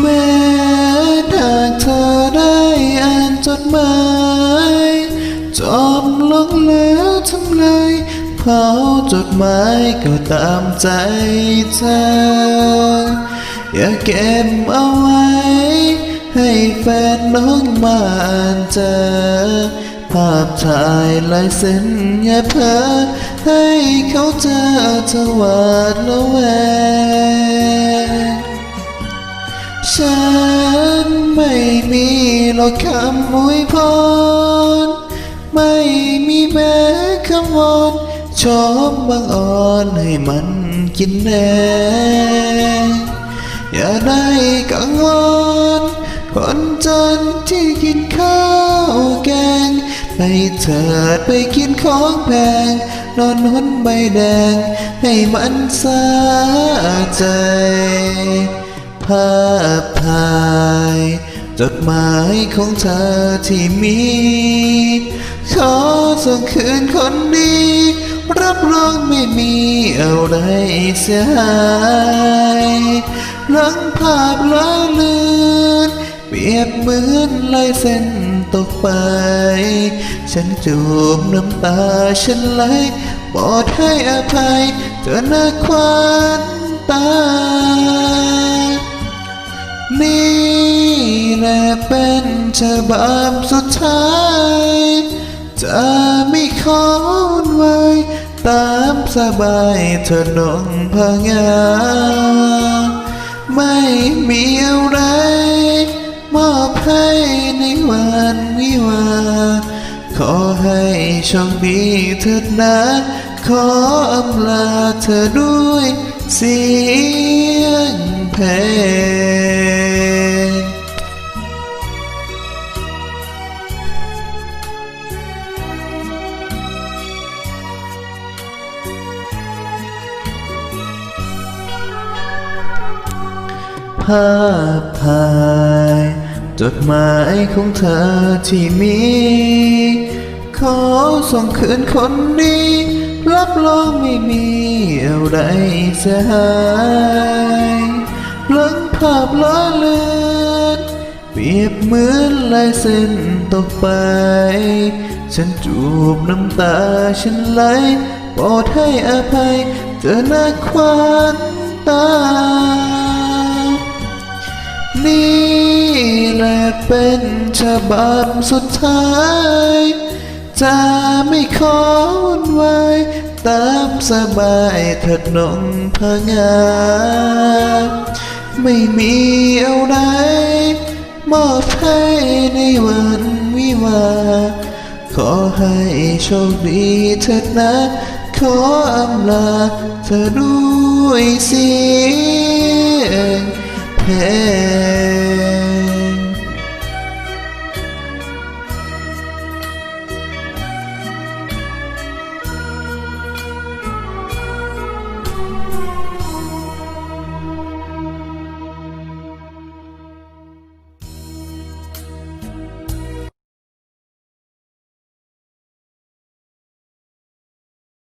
แม้หาเธอได้อ่านจดหมายจบลงแล้วทำไงเผาจดหมายก็ตามใจเธอ อย่าเก็บเอาไว้ ให้แฟนน้องมาอ่านเจอ ภาพถ่ายลายเส้นอย่าเพ้อให้เขาเจอเธอหวาดระแวง ม่มีหรอกคำอวยพร ไม่มีแม้คำวอนชมบางอ่อนให้มันกินแน่อย่าได้กังวลคนจนที่กินข้าวแกงให้เถิดไปกินของแพงนอนหนใบแดง ให้มันสาใจภาพถ่าย จดหมายของเธอที่มี ขอส่งคืนคนดีรับรองไม่มีอะไรเสียหายหลังภาพละเลือนเปรียบเหมือนลายเส้นตกไป ฉันจูบน้ำตาฉันไหลโปรดให้อภัยเธอหนักควันตา แหละเป็นฉบับสุดท้าย จะไม่ขอวุ่นวายตามสบายเธอน้องพงาไม่มีอะไร มอบให้ในวันวิวา ขอให้โชคดีเถิดนะ ขออำลาเธอด้วยเสียงเพลง ภาพถ่าย จดหมายของเธอที่มี ขอส่งคืนคนดีรับรองไม่มีอะไรเสียหายหลังภาพละเลือนเปรียบเหมือนลายเส้นตกไป ฉันจูบน้ำตาฉันไหลโปรดให้อภัยเธอหนักควันตา นี่แหละเป็นฉบับสุดท้าย จะไม่ขอวุ่นวายตามสบายเถิดนงพงา ไม่มีอะไรมอบให้ในวันวิวา ขอให้โชคดีเถิดนะ ขออำลาเธอด้วยเสียง hey.